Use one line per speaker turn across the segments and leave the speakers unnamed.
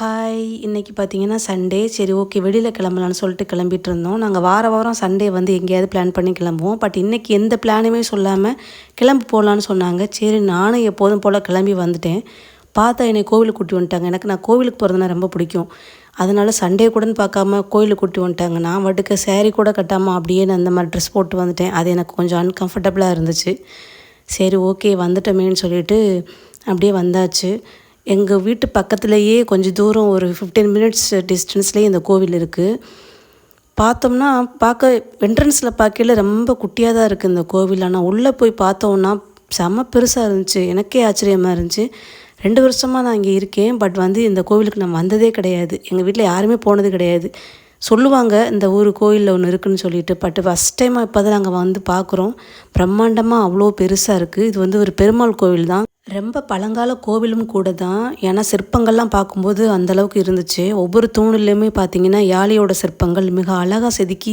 Hi இன்றைக்கி பார்த்தீங்கன்னா Sunday சரி ஓகே வெளியில் கிளம்பலான்னு சொல்லிட்டு கிளம்பிட்டு இருந்தோம் நாங்கள் வார வாரம் சண்டே வந்து எங்கேயாவது பிளான் பண்ணி கிளம்புவோம். பட் இன்றைக்கி எந்த பிளானுமே சொல்லாமல் கிளம்பி போகலான்னு சொன்னாங்க. சரி நானும் எப்போதும் போல் கிளம்பி வந்துட்டேன். பார்த்தா என்னை கோவிலுக்கு கூட்டி வந்துட்டாங்க. எனக்கு நான் கோவிலுக்கு போகிறதுனா ரொம்ப பிடிக்கும். அதனால் சண்டே கூடன்னு பார்க்காம கோயிலுக்கு கூட்டி வந்துட்டாங்க. நான் வட்டுக்க சேரீ கூட கட்டாமல் அப்படியே நான் அந்த மாதிரி ட்ரெஸ் போட்டு வந்துட்டேன். அது எனக்கு கொஞ்சம் அன்கம்ஃபர்டபுளாக இருந்துச்சு. சரி ஓகே வந்துட்டோமேன்னு சொல்லிட்டு அப்படியே வந்தாச்சு. எங்கள் வீட்டு பக்கத்துலேயே கொஞ்சம் தூரம் ஒரு ஃபிஃப்டீன் மினிட்ஸ் டிஸ்டன்ஸ்லேயே இந்த கோவில் இருக்குது பார்த்தோம்னா பார்க்க என்ட்ரன்ஸில் பார்க்கல ரொம்ப குட்டியாக தான் இருக்குது இந்த கோவில். ஆனால் உள்ளே போய் பார்த்தோம்னா செம பெருசாக இருந்துச்சு. எனக்கே ஆச்சரியமாக இருந்துச்சு. ரெண்டு வருஷமாக நான் இங்கே இருக்கேன். பட் வந்து இந்த கோவிலுக்கு நான் வந்ததே கிடையாது. எங்கள் வீட்டில் யாருமே போனது கிடையாது. சொல்லுவாங்க இந்த ஊர் கோயிலில் ஒன்று இருக்குன்னு சொல்லிட்டு. பட் ஃபஸ்ட் டைமாக இப்போ தான் நாங்கள் வந்து பார்க்குறோம். பிரம்மாண்டமாக அவ்வளோ பெருசாக இருக்குது இது வந்து ஒரு பெருமாள் கோவில் தான். ரொம்ப பழங்கால கோவிலும் கூட தான் ஏன்னா சிற்பங்கள்லாம் பார்க்கும்போது அந்தளவுக்கு இருந்துச்சு. ஒவ்வொரு தூணுலையுமே பார்த்தீங்கன்னா யாழியோட சிற்பங்கள் மிக அழகாக செதுக்கி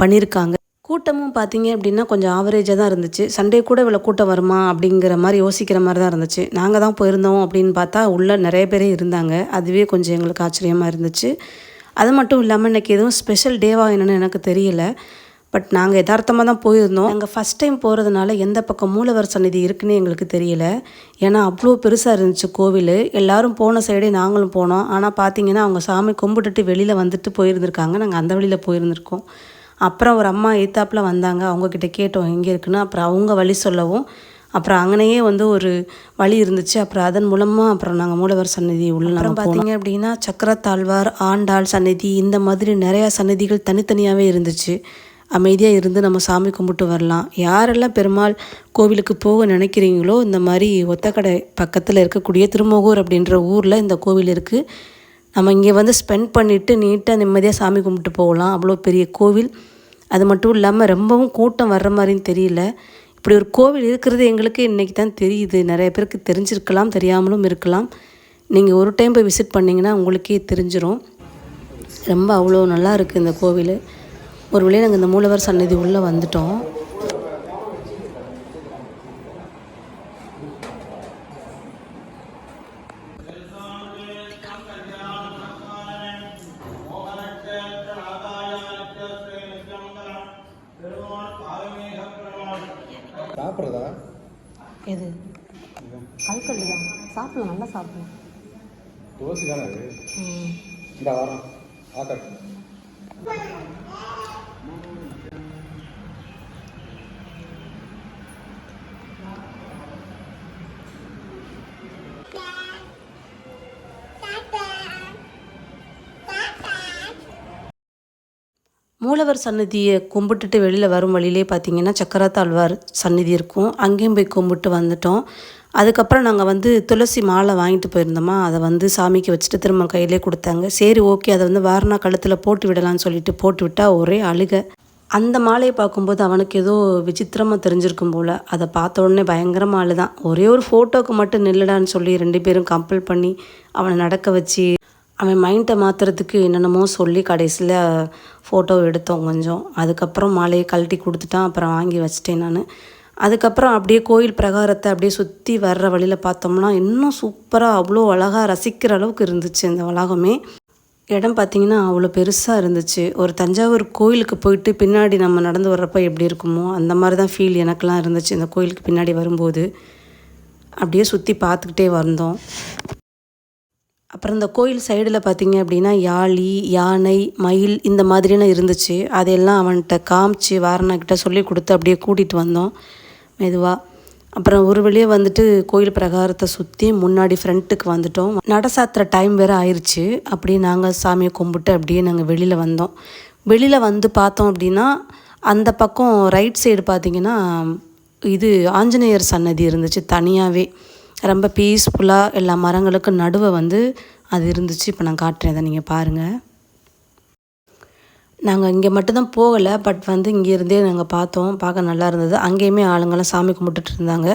பண்ணியிருக்காங்க. கூட்டமும் பார்த்தீங்க அப்படின்னா கொஞ்சம் ஆவரேஜாக தான் இருந்துச்சு. சண்டே கூட இவ்வளோ கூட்டம் வருமா அப்படிங்கிற மாதிரி யோசிக்கிற மாதிரி தான் இருந்துச்சு. நாங்கள் தான் போயிருந்தோம் அப்படின்னு பார்த்தா உள்ளே நிறைய பேரே இருந்தாங்க. அதுவே கொஞ்சம் எங்களுக்கு ஆச்சரியமாக இருந்துச்சு. அது மட்டும் இல்லாமல் இன்றைக்கி எதுவும் ஸ்பெஷல் டேவாக என்னென்னு எனக்கு தெரியல. பட் நாங்கள் யதார்த்தமாக தான் போயிருந்தோம். நாங்கள் ஃபஸ்ட் டைம் போகிறதுனால எந்த பக்கம் மூலவர் சந்நிதி இருக்குன்னு எங்களுக்கு தெரியல. ஏன்னா அவ்வளோ பெருசாக இருந்துச்சு கோவில். எல்லாரும் போன சைடே நாங்களும் போனோம். ஆனால் பார்த்தீங்கன்னா அவங்க சாமி கும்பிட்டுட்டு வெளியில் வந்துட்டு போயிருந்திருக்காங்க. நாங்கள் அந்த வழியில் போயிருந்திருக்கோம். அப்புறம் ஒரு அம்மா எய்த்தாப்பில் வந்தாங்க. அவங்கக்கிட்ட கேட்டோம் எங்கே இருக்குன்னு? அப்புறம் அவங்க வழி சொல்லவும். அப்புறம் அங்கனையே வந்து ஒரு வழி இருந்துச்சு. அப்புறம் அதன் மூலமாக அப்புறம் நாங்கள் மூலவர் சன்னதி உள்ள அப்புறம் பார்த்தீங்க அப்படின்னா சக்கரத்தாழ்வார் ஆண்டாள் சன்னதி இந்த மாதிரி நிறையா சன்னதிகள் தனித்தனியாகவே இருந்துச்சு. அமைதியாக இருந்து நம்ம சாமி கும்பிட்டு வரலாம். யாரெல்லாம் பெருமாள் கோவிலுக்கு போக நினைக்கிறீங்களோ இந்த மாதிரி ஒத்தக்கடை பக்கத்தில் இருக்கக்கூடிய திருமோகூர் அப்படின்ற ஊரில் இந்த கோவில் இருக்குது நம்ம இங்கே வந்து ஸ்பெண்ட் பண்ணிவிட்டு நீட்டாக நிம்மதியாக சாமி கும்பிட்டு போகலாம். அவ்வளோ பெரிய கோவில். அது மட்டும் இல்லாமல் ரொம்பவும் கூட்டம் வர்ற மாதிரின்னு தெரியல. இப்படி ஒரு கோவில் இருக்கிறது எங்களுக்கு இன்றைக்கி தான் தெரியுது. நிறைய பேருக்கு தெரிஞ்சிருக்கலாம் தெரியாமலும் இருக்கலாம். நீங்கள் ஒரு டைம் போய் விசிட் பண்ணிங்கன்னா உங்களுக்கே தெரிஞ்சிடும் ரொம்ப அவ்வளோ நல்லா இருக்குது இந்த கோவில். ஒரு வழியாக நாங்கள் இந்த மூலவர் சன்னதி உள்ளே வந்துட்டோம்.
சாப்பிட்றதா?
எது? கல்கல்லு தான் சாப்பிடலாம் நல்லா சாப்பிடலாம்.
தோசை தானே அது இந்த வாரம் ஆக்கட்
மூலவர் சன்னதியை கும்பிட்டுட்டு வெளியில் வரும் வழியிலே பார்த்தீங்கன்னா சக்கரத்தாழ்வார் சன்னதி இருக்கும். அங்கேயும் போய் கும்பிட்டு வந்துட்டோம். அதுக்கப்புறம் நாங்கள் வந்து துளசி மாலை வாங்கிட்டு போயிருந்தோமா அதை வந்து சாமிக்கு வச்சுட்டு திரும்ப கையிலே கொடுத்தாங்க. சரி ஓகே அதை வந்து வாரணா கழுத்தில் போட்டு விடலாம்னு சொல்லிட்டு போட்டு விட்டால் ஒரே அழுக. அந்த மாலையை பார்க்கும்போது அவனுக்கு ஏதோ விசித்திரமாக தெரிஞ்சிருக்கும் போல். அதை பார்த்த உடனே பயங்கரமாக அழுதான். ஒரே ஒரு ஃபோட்டோவுக்கு மட்டும் நில்லுடான்னு சொல்லி ரெண்டு பேரும் கம்பல் பண்ணி அவனை நடக்க வச்சு அவன் மைண்டை மாற்றுறதுக்கு என்னென்னமோ சொல்லி கடைசியில் ஃபோட்டோ எடுத்தோம் கொஞ்சம். அதுக்கப்புறம் மாலையை கழட்டி கொடுத்துட்டான் அப்புறம் வாங்கி வச்சிட்டேன் நான். அதுக்கப்புறம் அப்படியே கோயில் பிரகாரத்தை அப்படியே சுற்றி வர்ற வழியில் பார்த்தோம்னா இன்னும் சூப்பராக அவ்வளோ அழகாக ரசிக்கிற அளவுக்கு இருந்துச்சு இந்த வளாகமே இடம் பார்த்திங்கன்னா அவ்வளோ பெருசாக இருந்துச்சு. ஒரு தஞ்சாவூர் கோயிலுக்கு போயிட்டு பின்னாடி நம்ம நடந்து வர்றப்ப எப்படி இருக்குமோ அந்த மாதிரி தான் ஃபீல் எனக்கெலாம் இருந்துச்சு இந்த கோயிலுக்கு பின்னாடி வரும்போது. அப்படியே சுற்றி பார்த்துக்கிட்டே வந்தோம். அப்புறம் இந்த கோயில் சைடில் பார்த்தீங்க அப்படின்னா யாழி யானை மயில் இந்த மாதிரியான இருந்துச்சு. அதையெல்லாம் அவன்கிட்ட காமிச்சு வாரணாக்கிட்ட சொல்லி கொடுத்து அப்படியே கூட்டிகிட்டு வந்தோம் மெதுவாக அப்புறம் ஒரு வழியே வந்துட்டு கோயில் பிரகாரத்தை சுற்றி முன்னாடி ஃப்ரண்ட்டுக்கு வந்துட்டோம். நட சாத்துற டைம் வேறு ஆயிடுச்சு அப்படியே நாங்கள் சாமியை கும்பிட்டு அப்படியே நாங்கள் வெளியில் வந்தோம். வெளியில் வந்து பார்த்தோம் அப்படின்னா அந்த பக்கம் ரைட் சைடு பார்த்திங்கன்னா இது ஆஞ்சநேயர் சன்னதி இருந்துச்சு தனியாகவே ரொம்ப பீஸ்ஃபுல்லாக எல்லா மரங்களுக்கும் நடுவை வந்து அது இருந்துச்சு. இப்போ நான் காட்டுறேன். அதை நீங்கள் பாருங்கள் நாங்கள் இங்கே மட்டும்தான் போகலை. பட் வந்து இங்கேருந்தே நாங்கள் பார்த்தோம். பார்க்க நல்லா இருந்தது. அங்கேயுமே ஆளுங்கெல்லாம் சாமி கும்பிட்டுட்டு இருந்தாங்க.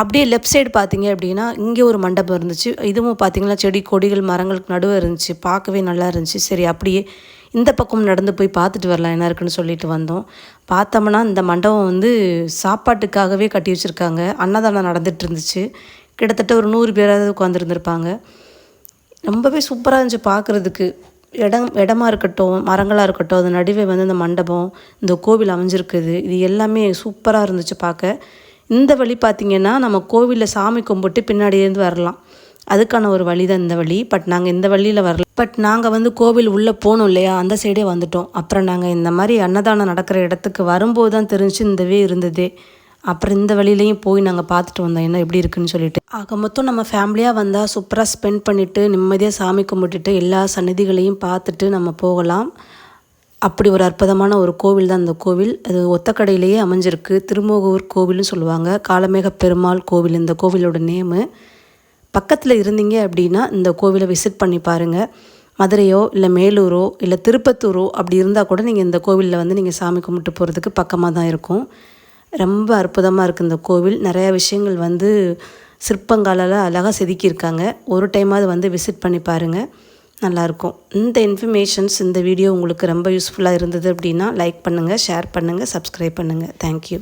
அப்படியே லெஃப்ட் சைடு பார்த்தீங்க அப்படின்னா இங்கே ஒரு மண்டபம் இருந்துச்சு. இதுவும் பார்த்தீங்கன்னா செடி கொடிகள் மரங்களுக்கு நடுவே இருந்துச்சு. பார்க்கவே நல்லா இருந்துச்சு. சரி அப்படியே இந்த பக்கம் நடந்து போய் பார்த்துட்டு வரலாம். என்ன இருக்குன்னு சொல்லிட்டு வந்தோம். பார்த்தோம்னா இந்த மண்டபம் வந்து சாப்பாட்டுக்காகவே கட்டி வச்சுருக்காங்க. அன்னதானம் நடந்துகிட்டு இருந்துச்சு. கிட்டத்தட்ட ஒரு நூறு பேராவது உட்காந்துருந்துருப்பாங்க ரொம்பவே சூப்பராக இருந்துச்சு பார்க்குறதுக்கு இடம் இடமா இருக்கட்டும் மரங்களாக இருக்கட்டும் அது நடுவே வந்து இந்த மண்டபம் இந்த கோவில் அமைஞ்சிருக்குது. இது எல்லாமே சூப்பராக இருந்துச்சு பார்க்க இந்த வழி பார்த்திங்கன்னா நம்ம கோவிலில் சாமி கும்பிட்டு பின்னாடியிருந்து வரலாம். அதுக்கான ஒரு வழி தான் இந்த வழி. பட் நாங்கள் இந்த வழியில் வரல. பட் நாங்கள் வந்து கோவில் உள்ளே போனோம் இல்லையா? அந்த சைடே வந்துட்டோம். அப்புறம் நாங்கள் இந்த மாதிரி அன்னதானம் நடக்கிற இடத்துக்கு வரும்போது தான் தெரிஞ்சு இந்த வே இருந்ததே. அப்புறம் இந்த வழியிலையும் போய் நாங்கள் பார்த்துட்டு வந்தோம் என்ன எப்படி இருக்குன்னு சொல்லிட்டு. ஆக மொத்தம் நம்ம ஃபேமிலியாக வந்தால் சூப்பராக ஸ்பெண்ட் பண்ணிவிட்டு நிம்மதியாக சாமி கும்பிட்டுட்டு எல்லா சன்னதிகளையும் பார்த்துட்டு நம்ம போகலாம். அப்படி ஒரு அற்புதமான ஒரு கோவில் தான் அந்த கோவில். அது ஒத்தக்கடையிலேயே அமைஞ்சிருக்கு. திருமோகூர் கோவில்னு சொல்லுவாங்க. காலமேக பெருமாள் கோவில் இந்த கோவிலோட நேமு. பக்கத்தில் இருந்தீங்க அப்படின்னா இந்த கோவிலை விசிட் பண்ணி பாருங்கள் மதுரையோ இல்லை மேலூரோ இல்லை திருப்பத்தூரோ அப்படி இருந்தால் கூட நீங்கள் இந்த கோவிலில் வந்து நீங்கள் சாமி கும்பிட்டு போகிறதுக்கு பக்கமாக தான் இருக்கும். ரொம்ப அற்புதமாக இருக்குது இந்த கோவில். நிறையா விஷயங்கள் வந்து சிற்பங்களால் அழகாக செதுக்கியிருக்காங்க. ஒரு டைமாவது வந்து விசிட் பண்ணி பாருங்கள் நல்லாயிருக்கும். இந்த இன்ஃபர்மேஷன்ஸ் இந்த வீடியோ உங்களுக்கு ரொம்ப யூஸ்ஃபுல்லாக இருந்தது அப்படின்னா லைக் பண்ணுங்கள் ஷேர் பண்ணுங்கள் சப்ஸ்கிரைப் பண்ணுங்கள் தேங்க்யூ